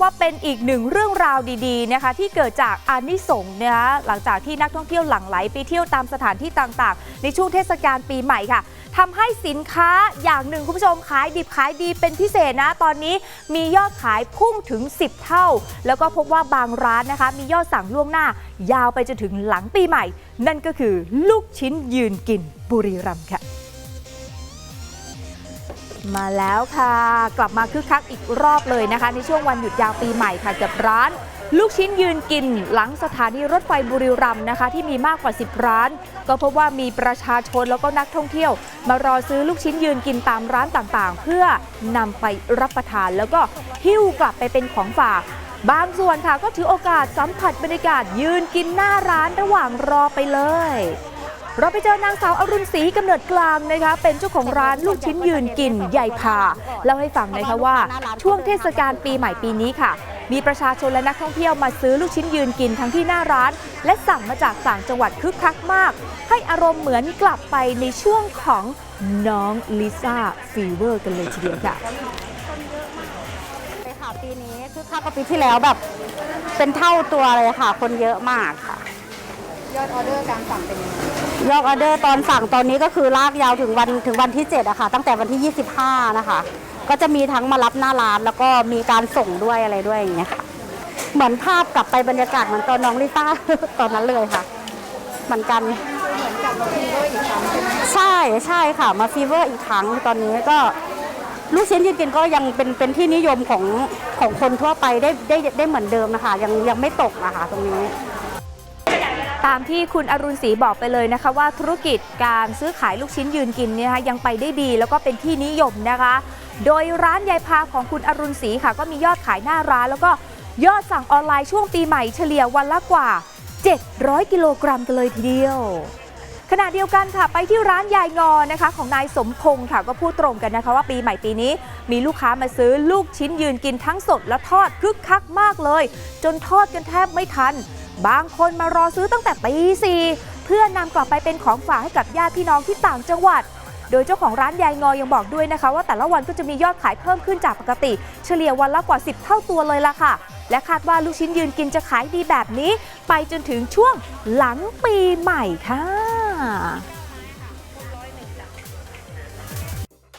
ว่าเป็นอีกหนึ่งเรื่องราวดีๆนะคะที่เกิดจากอานิสงส์นะคะหลังจากที่นักท่องเที่ยวหลั่งไหลไปเที่ยวตามสถานที่ต่างๆ ในช่วงเทศกาลปีใหม่ค่ะทำให้สินค้าอย่างหนึ่งคุณผู้ชมขายดิบขายดีเป็นพิเศษนะ ตอนนี้มียอดขายพุ่งถึง 10 เท่า แล้วก็พบว่าบางร้านนะคะ มียอดสั่งล่วงหน้ายาวไปจนถึงหลังปีใหม่ นั่นก็คือลูกชิ้นยืนกินบุรีรัมย์ค่ะ มาแล้วค่ะ กลับมาคึกคักอีกรอบเลยนะคะ ในช่วงวันหยุดยาวปีใหม่ค่ะกับร้าน ลูกชิ้นยืนกินหลังสถานีรถไฟบุรีรัมย์นะคะ ที่มีมากกว่า 10 ร้าน ก็พบว่ามีประชาชนแล้วก็นักท่องเที่ยว มารอซื้อลูกชิ้นยืนกินตามร้านต่างๆ เพื่อนำไปรับประทานแล้วก็หิ้วกลับไปเป็นของฝากบางส่วนค่ะก็ถือโอกาสสัมผัสบรรยากาศยืนกินหน้าร้านระหว่างรอไปเลย เราไปเจอนางสาวอรุณศรีกำเนิดกลางนะคะ เป็นเจ้าของร้านลูกชิ้นยืนกินใหญ่พาเล่าให้ฟังนะคะว่าช่วงเทศกาลปีใหม่ปีนี้ค่ะ มีประชาชนและนักท่องเที่ยวมาซื้อลูกชิ้นยืนกินทั้งที่หน้าร้าน และสั่งมาจากต่างจังหวัดคึกคักมาก ให้อารมณ์เหมือนกลับไปในช่วงของน้องลิซ่าฟีเวอร์กันเลยทีเดียวค่ะเลยค่ะปีนี้คือค่ากว่าปีที่แล้วแบบ เป็นเท่าตัวเลยค่ะ คนเยอะมากค่ะ ยอดออเดอร์การสั่งเป็นยังไงยอดออเดอร์ตอนสั่งตอนนี้ก็คือลากยาวถึงวันถึงวันที่7อะค่ะ ตั้งแต่วันที่ 25 นะคะ ก็จะมีทั้งมารับหน้าร้าน แล้วก็มีการส่งด้วยอะไรด้วยอย่างเงี้ยค่ะเหมือนภาพกลับไปบรรยากาศเหมือนตอนน้องลิซ่าตอนนั้นเลยค่ะ เหมือนกัน เหมือนกับฟีเวอร์อีกครั้งใช่ไหมใช่ใช่ค่ะ มาฟีเวอร์อีกครั้งตอนนี้ก็ลูกชิ้นยืนกินก็ยังเป็นเป็นที่นิยมของของคนทั่วไปได้ได้ได้เหมือนเดิมนะคะ ยังยังไม่ตกนะคะตรงนี้ ตามที่คุณอรุณศรีบอกไปเลยนะคะ ว่าธุรกิจการซื้อขายลูกชิ้นยืนกินเนี่ยนะคะยังไปได้ดี แล้วก็เป็นที่นิยมนะคะ โดยร้านยายพาของคุณอรุณศรีค่ะ ก็มียอดขายหน้าร้าน แล้วก็ยอดสั่งออนไลน์ช่วงปีใหม่เฉลี่ยวันละกว่า 700 กิโลกรัมกันเลยทีเดียวขณะเดียวกันค่ะไปที่ร้านยายงอนะคะ ของนายสมพงศ์ค่ะก็พูดตรงกันนะคะ ว่าปีใหม่ปีนี้ มีลูกค้ามาซื้อลูกชิ้นยืนกินทั้งสดและทอดคึกคักมากเลย จนทอดกันแทบไม่ทัน บางคนมารอซื้อตั้งแต่ตีสี่เพื่อนำกลับไปเป็นของฝากให้กับญาติพี่น้องที่ต่างจังหวัด โดยเจ้าของร้านยายงอยังบอกด้วยนะคะ ว่าแต่ละวันก็จะมียอดขายเพิ่มขึ้นจากปกติ เฉลี่ยวันละกว่า 10 เท่าตัวเลยล่ะค่ะ และคาดว่าลูกชิ้นยืนกินจะขายดีแบบนี้ ไปจนถึงช่วงหลังปีใหม่ค่ะ